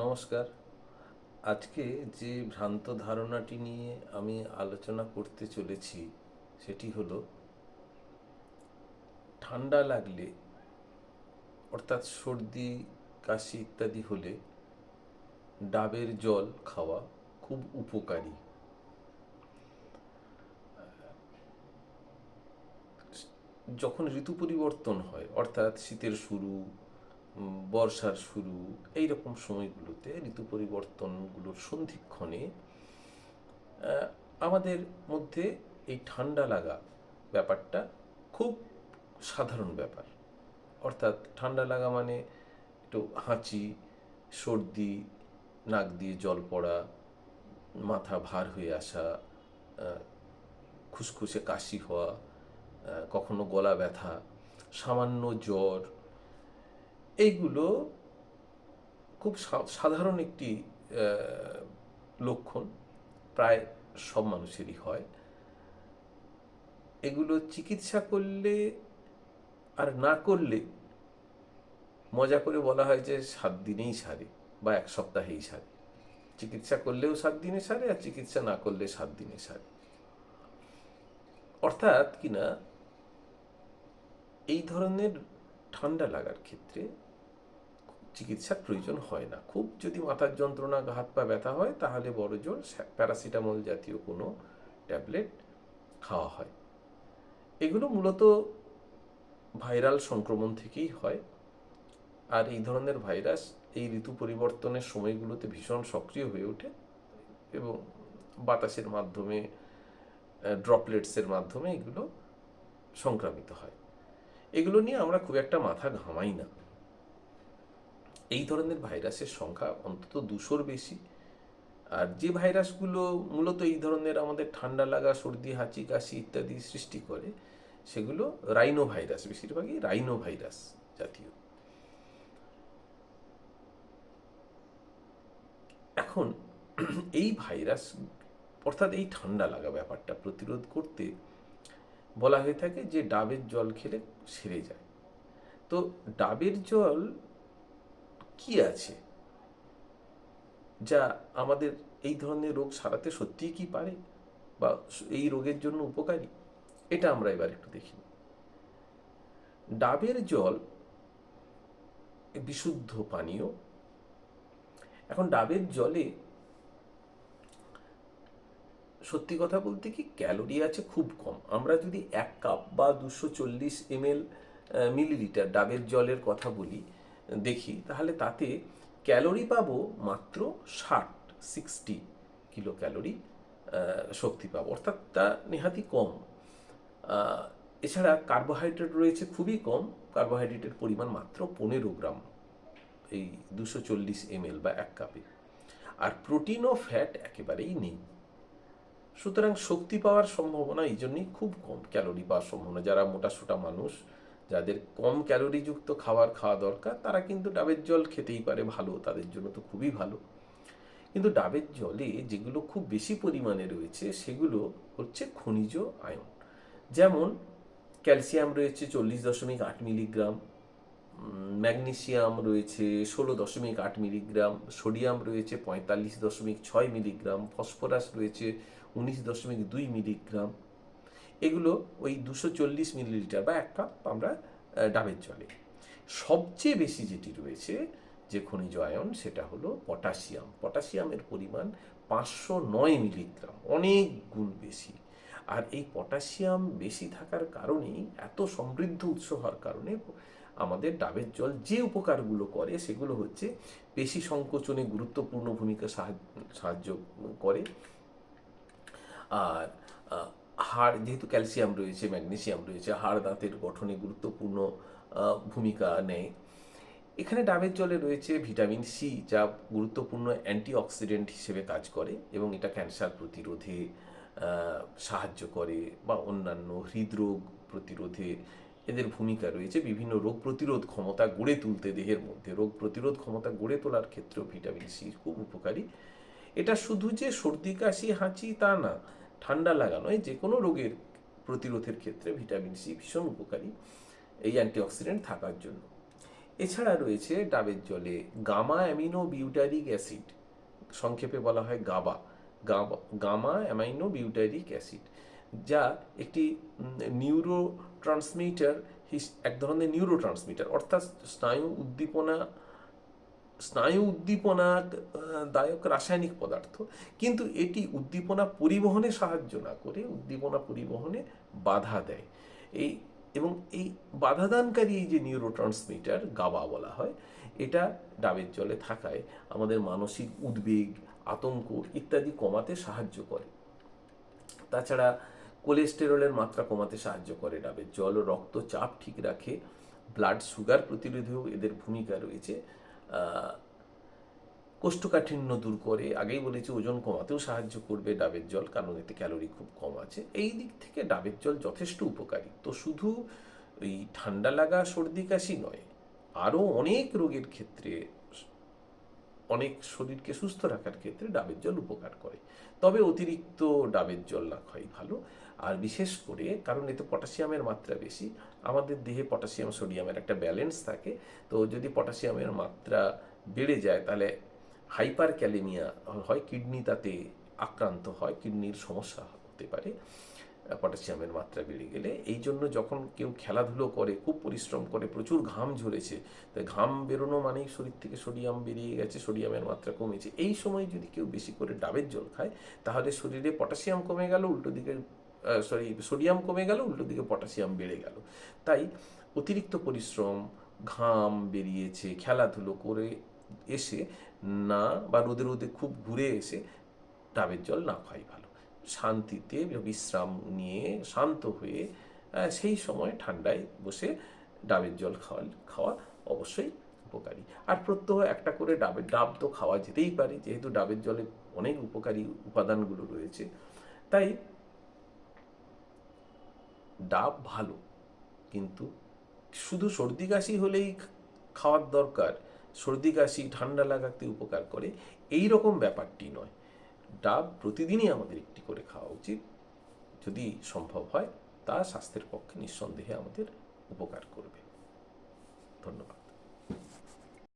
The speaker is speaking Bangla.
নমস্কার। আজকে যে ভ্রান্ত ধারণাটি নিয়ে আমি আলোচনা করতে চলেছি, সেটি হলো, ঠান্ডা লাগলে, অর্থাৎ সর্দি, কাশি ইত্যাদি হলে ডাবের জল খাওয়া খুব উপকারী। যখন ঋতু পরিবর্তন হয়, অর্থাৎ শীতের শুরু বর্ষার শুরু এই রকম সময়গুলোতে ঋতু পরিবর্তনগুলোর সন্ধিক্ষণে আমাদের মধ্যে এই ঠান্ডা লাগা ব্যাপারটা খুব সাধারণ ব্যাপার। অর্থাৎ ঠান্ডা লাগা মানে একটু হাঁচি, সর্দি, নাক দিয়ে জল পড়া, মাথা ভার হয়ে আসা খুসখুসে কাশি হওয়া কখনো গলা ব্যথা, সামান্য জ্বর এইগুলো খুব সাধারণ একটি লক্ষণ, প্রায় সব মানুষেরই হয়। এগুলো চিকিৎসা করলে আর না করলে মজা করে বলা হয় যে সাত দিনেই সারে বা এক সপ্তাহেই সারে। চিকিৎসা করলেও সাত দিনে সারে আর চিকিৎসা না করলে সাত দিনে সারে। অর্থাৎ কিনা এই ধরনের ঠান্ডা লাগার ক্ষেত্রে চিকিৎসার প্রয়োজন হয় না। খুব যদি মাথার যন্ত্রণা হাত, পা ব্যথা হয়, তাহলে বড় জোর প্যারাসিটামল জাতীয় কোনো ট্যাবলেট খাওয়া হয়। এগুলো মূলত ভাইরাল সংক্রমণ থেকেই হয়। আর এই ধরনের ভাইরাস এই ঋতু পরিবর্তনের সময়গুলোতে ভীষণ সক্রিয় হয়ে ওঠে এবং বাতাসের মাধ্যমে ড্রপলেটসের মাধ্যমে এগুলো সংক্রামিত হয়। এগুলো নিয়ে আমরা খুব একটা মাথা ঘামাই না। এই ধরনের ভাইরাসের সংখ্যা অন্তত দুশোর বেশি। আর যে ভাইরাসগুলো মূলত এই ধরনের আমাদের ঠান্ডা লাগা, সর্দি, হাঁচি, কাশি ইত্যাদি সৃষ্টি করে, সেগুলো রাইনো ভাইরাস, বেশিরভাগই রাইনো ভাইরাস জাতীয়। এখন এই ভাইরাস, অর্থাৎ এই ঠান্ডা লাগা ব্যাপারটা প্রতিরোধ করতে বলা হয়ে থাকে যে ডাবের জল খেলে সেরে যায়। তো ডাবের জল কি আছে? যা আমাদের এই ধরনের রোগ সারাতে সত্যিই কি পারে? বা এই রোগের জন্য উপকারী? এটা আমরা এবার একটু দেখি। ডাবের জল বিশুদ্ধ পানীয়। এখন ডাবের জলে সত্যি কথা বলতে কি ক্যালোরি আছে খুব কম। আমরা যদি এক কাপ বা দুশো চল্লিশ এমএল মিলিলিটার ডাবের জলের কথা বলি, দেখি, তাহলে তাতে ক্যালোরি পাবো মাত্র ষাট, সিক্সটি কিলো ক্যালোরি শক্তি পাবো। অর্থাৎ তা নেহাতি কম। এছাড়া কার্বোহাইড্রেট রয়েছে খুবই কম, কার্বোহাইড্রেটের পরিমাণ মাত্র পনেরো গ্রাম এই দুশো চল্লিশ এমএল বা এক কাপে। আর প্রোটিন ও ফ্যাট একেবারেই নেই। সুতরাং শক্তি পাওয়ার সম্ভাবনা এই জন্যই খুব কম ক্যালোরি পাওয়ার সম্ভাবনা। যারা মোটাসোটা মানুষ, যাদের কম ক্যালোরিযুক্ত খাবার খাওয়া দরকার, তারা কিন্তু ডাবের জল খেতেই পারে ভালো, তাদের জন্য তো খুবই ভালো। কিন্তু ডাবের জলে যেগুলো খুব বেশি পরিমাণে রয়েছে, সেগুলো হচ্ছে খনিজ আয়ন। যেমন ক্যালসিয়াম রয়েছে চল্লিশ দশমিক আট মিলিগ্রাম ম্যাগনেসিয়াম রয়েছে ষোলো দশমিক আট মিলিগ্রাম, সোডিয়াম রয়েছে পঁয়তাল্লিশ দশমিক ছয় মিলিগ্রাম, ফসফরাস রয়েছে উনিশ দশমিক দুই মিলিগ্রাম। এগুলো ওই দুশো চল্লিশ মিলিলিটার বা এক কাপ আমরা ডাবের জলে। সবচেয়ে বেশি যেটি রয়েছে যে খনিজ আয়ন, সেটা হলো পটাশিয়াম। পটাশিয়ামের পরিমাণ পাঁচশো নয় মিলিগ্রাম, অনেক গুণ বেশি। আর এই পটাশিয়াম বেশি থাকার কারণেই, এত সমৃদ্ধ উৎস হওয়ার কারণে আমাদের ডাবের জল যে উপকারগুলো করে, সেগুলো হচ্ছে পেশি সংকোচনে গুরুত্বপূর্ণ ভূমিকা সাহায্য সাহায্য করে। আর হাড়, যেহেতু ক্যালসিয়াম রয়েছে, ম্যাগনেসিয়াম রয়েছে, হাড় দাঁতের গঠনে গুরুত্বপূর্ণ ভূমিকা নেয়। এখানে ডাবের জলে রয়েছে ভিটামিন সি, যা গুরুত্বপূর্ণ অ্যান্টিঅক্সিডেন্ট হিসেবে কাজ করে এবং এটা ক্যান্সার প্রতিরোধে সাহায্য করে বা অন্যান্য হৃদরোগ প্রতিরোধে এদের ভূমিকা রয়েছে। বিভিন্ন রোগ প্রতিরোধ ক্ষমতা গড়ে তুলতে দেহের মধ্যে। রোগ প্রতিরোধ ক্ষমতা গড়ে তোলার ক্ষেত্রেও ভিটামিন সি খুব উপকারী। এটা শুধু যে সর্দি, কাশি, হাঁচি তা না ঠান্ডা লাগানোয় যে কোনো রোগের প্রতিরোধের ক্ষেত্রে ভিটামিন সি ভীষণ উপকারী এই অ্যান্টিঅক্সিডেন্ট থাকার জন্য। এছাড়া রয়েছে ডাবের জলে গামা অ্যামিনো বিউটারিক অ্যাসিড, সংক্ষেপে বলা হয় GABA GABA, gamma amino butyric acid, যা একটি নিউরো ট্রান্সমিটার এক ধরনের নিউরো ট্রান্সমিটার অর্থাৎ স্নায়ু উদ্দীপনা স্নায়ু উদ্দীপনা দায়ক রাসায়নিক পদার্থ। কিন্তু এটি উদ্দীপনা পরিবহনে সাহায্য না করে, উদ্দীপনা পরিবহনে বাধা দেয়। এই এবং এই বাধাদানকারী এই যে নিউরো ট্রান্সমিটার গাবা বলা হয়, এটা ডাবের জলে থাকায় আমাদের মানসিক উদ্বেগ, আতঙ্ক ইত্যাদি কমাতে সাহায্য করে। তাছাড়া কোলেস্টেরলের মাত্রা কমাতে সাহায্য করে ডাবের জল, রক্তচাপ ঠিক রাখে ব্লাড সুগার প্রতিরোধেও এদের ভূমিকা রয়েছে। কোষ্ঠকাঠিন্য দূর করে, আগেই বলেছি ওজন কমাতেও সাহায্য করবে ডাবের জল, কারণ এতে ক্যালোরি খুব কম আছে। এই দিক থেকে ডাবের জল যথেষ্ট উপকারী। তো শুধু ওই ঠান্ডা লাগা সর্দি কাশি নয়, আরও অনেক রোগের ক্ষেত্রে, অনেক শরীরকে সুস্থ রাখার ক্ষেত্রে ডাবের জল উপকার করে। তবে অতিরিক্ত ডাবের জল না খাওয়াই ভালো। আর বিশেষ করে, কারণ এতে পটাশিয়ামের মাত্রা বেশি, আমাদের দেহে পটাশিয়াম, সোডিয়ামের একটা ব্যালেন্স থাকে। তো যদি পটাশিয়ামের মাত্রা বেড়ে যায়, তাহলে হাইপার ক্যালেমিয়া হয়, কিডনি তাতে আক্রান্ত হয়, কিডনির সমস্যা হতে পারে পটাশিয়ামের মাত্রা বেড়ে গেলে। এই জন্য যখন কেউ খেলাধুলো করে, খুব পরিশ্রম করে, প্রচুর ঘাম ঝরেছে তাই ঘাম বেরোনো মানেই শরীর থেকে সোডিয়াম বেরিয়ে গেছে, সোডিয়ামের মাত্রা কমেছে। এই সময় যদি কেউ বেশি করে ডাবের জল খায়, তাহলে শরীরে পটাশিয়াম কমে গেল, উল্টো দিকে সরি সোডিয়াম কমে গেল, উল্টো দিকে পটাশিয়াম বেড়ে গেল। তাই অতিরিক্ত পরিশ্রম, ঘাম বেরিয়েছে, খেলাধুলো করে এসে না বা রোদে রোদে খুব ঘুরে এসে ডাবের জল না খাই ভালো। শান্তিতে বিশ্রাম নিয়ে শান্ত হয়ে সেই সময় ঠান্ডায় বসে ডাবের জল খাওয়া খাওয়া অবশ্যই উপকারী। আর প্রত্যহ একটা করে ডাবের, ডাব তো খাওয়া যেতেই পারে, যেহেতু ডাবের জলে অনেক উপকারী উপাদানগুলো রয়েছে। তাই ডাব ভালো, কিন্তু শুধু সর্দি কাশি হলেই খাওয়ার দরকার। সর্দি কাশি, ঠান্ডা লাগাতে উপকার করে। এই রকম ব্যাপারটি নয়। ডাব প্রতিদিনই আমাদের একটি করে খাওয়া উচিত। যদি সম্ভব হয়, তা স্বাস্থ্যের পক্ষে নিঃসন্দেহে আমাদের উপকার করবে। ধন্যবাদ।